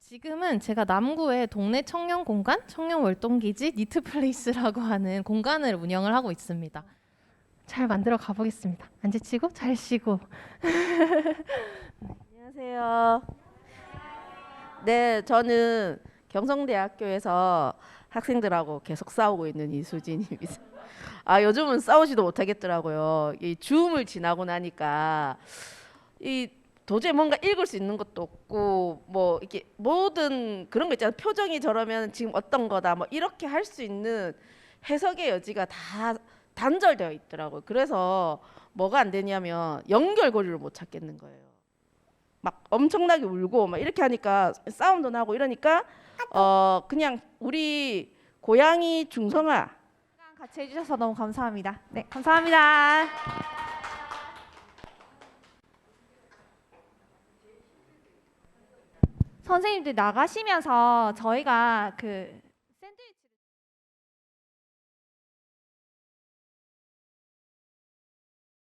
지금은 제가 남구의 동네 청년 공간, 청년 월동 기지 니트 플레이스라고 하는 공간을 운영을 하고 있습니다. 잘 만들어 가보겠습니다. 안 지치고 잘 쉬고. 안녕하세요. 네, 저는 경성대학교에서 학생들하고 계속 싸우고 있는 이수진입니다. 아, 요즘은 싸우지도 못하겠더라고요. 이 줌을 지나고 나니까 이 도저히 뭔가 읽을 수 있는 것도 없고 뭐 이렇게 모든 그런 거 있잖아요. 표정이 저러면 지금 어떤 거다 뭐 이렇게 할 수 있는 해석의 여지가 다 단절되어 있더라고요. 그래서 뭐가 안 되냐면 연결고리를 못 찾겠는 거예요. 막 엄청나게 울고 막 이렇게 하니까 싸움도 나고 이러니까 어 그냥 우리 고양이 중성아 같이 해주셔서 너무 감사합니다. 네, 감사합니다. 선생님들 나가시면서 저희가 그